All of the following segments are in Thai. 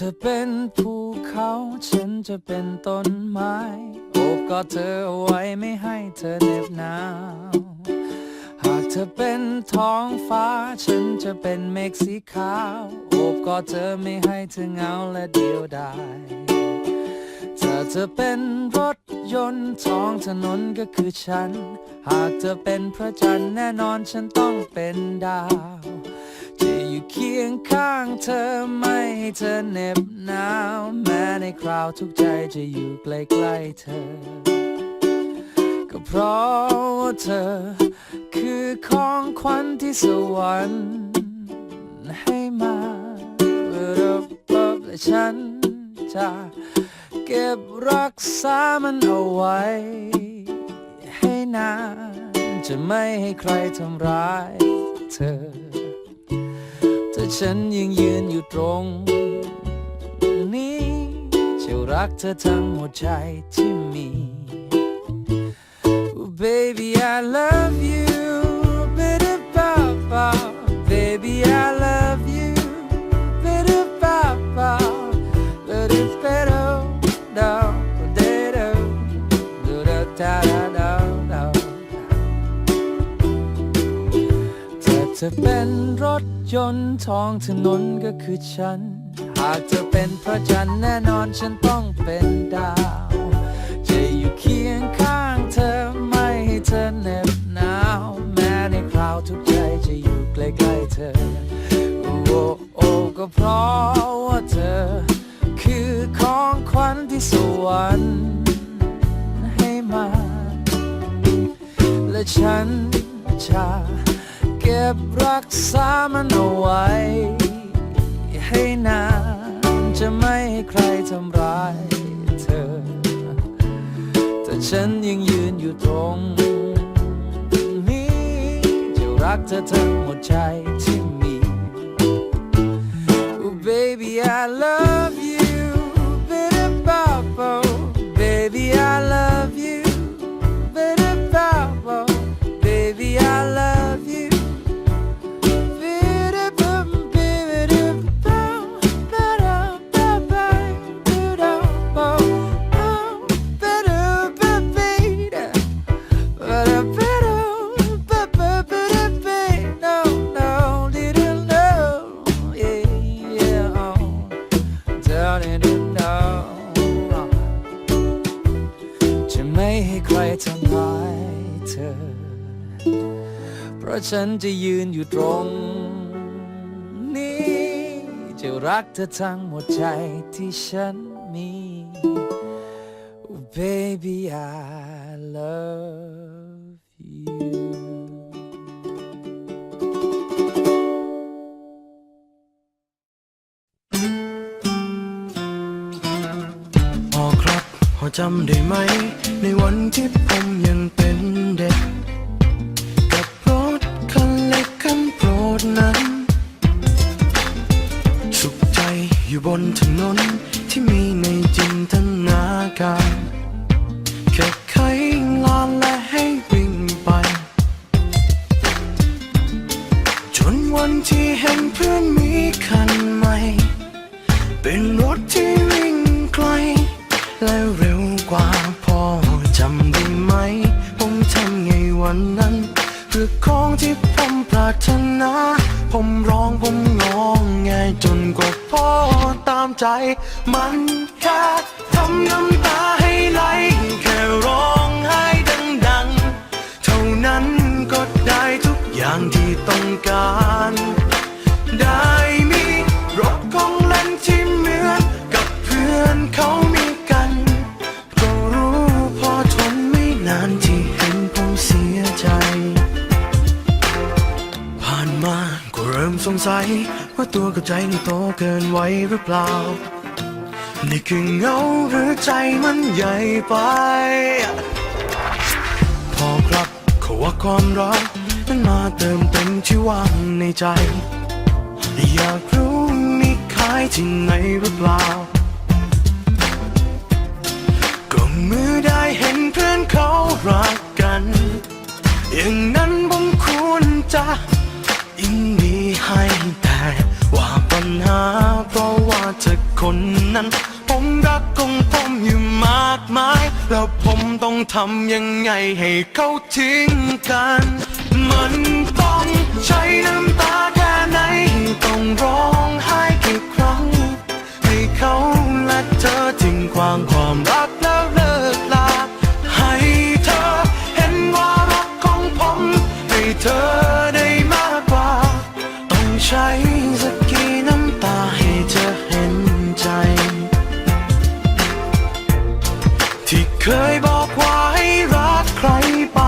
เธอเป็นภูเขา ฉันจะเป็นต้นไม้ โอบกอดเธอไว้ไม่ให้เธอเหน็บหนาว เธอเป็นท้องฟ้า ฉันจะเป็นเมฆสีขาว โอบกอดเธอไม่ให้เธอเหงาและเดียวดายถ้าเธอเป็นรถยนต์ท้องถนนก็คือฉัน หากเธอเป็นพระจันทร์แน่นอนฉันต้องเป็นดาวจะอยู่เคียงข้างเธอไม่ให้เธอเหน็บหนาว แม้ในคราวทุกใจจะอยู่ใกล้ๆเธอ เพราะว่าเธอ คือของขวัญที่สวรรค์ให้มาเพื่อรับรับและฉันจะเก็บรักษามันเอาไว้ ให้นานจะไม่ให้ใครทำร้ายเธอ ถ้าฉันยังยืนอยู่ตรงนี้จะรักเธอทั้งหัวใจที่มี baby, I love you. Bitter papa. Baby, I love you. Bitter papa. Bitter better. Down, da-da. Da-da-da-da-da. ถ้าเธอเป็นรถยนต์ท้องถนนก็คือฉัน หากเธอเป็นพระจันทร์แน่นอนฉันต้องเป็นดาว จะอยู่เคียง และฉันจะเก็บรักษามันเอาไว้ ให้นานจะไม่ให้ใครทำร้ายเธอ แต่ฉันยังยืนอยู่ตรงนี้ จะรักเธอทั้งหมดใจที่มี Oh baby I love อ เพราะฉันจะยืนอยู่ตรงนี้ จะรักเธอทั้งหมดใจที่ฉันมี Oh, baby I love you พอครับพอจำได้ไหม ในวันที่ผมยังเป็น อยู่บนถนนที่มีในจินตนาการ ใจ มันแค่ทำน้ำตาให้ไหลแค่ร้องไห้ดังๆ เท่านั้นก็ได้ทุกอย่างที่ต้องการ สงสัย ว่าตัวกับใจนี่โตเกินไว้หรือเปล่า นี่คือเงาหรือใจมันใหญ่ไป พอครับเขาว่าความรักมันมาเติมเต็มที่ว่างในใจ อยากรู้มีใครายที่ไหนหรือเปล่า ก็เมื่อได้เห็นเพื่อนเขารักกัน อย่างนั้นผมควรจะ ให้แต่ว่าปัญหาเพราะว่าเธอคนนั้น ผมรักของผมอยู่มากมาย แล้วผมต้องทำยังไงให้เขาทิ้งกัน มันต้องใช้น้ำตาแค่ไหนต้องร้องไห้ เคยบอกว่าให้รักใครไป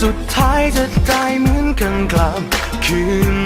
สุดท้ายจะได้เหมือนกันกลับคืน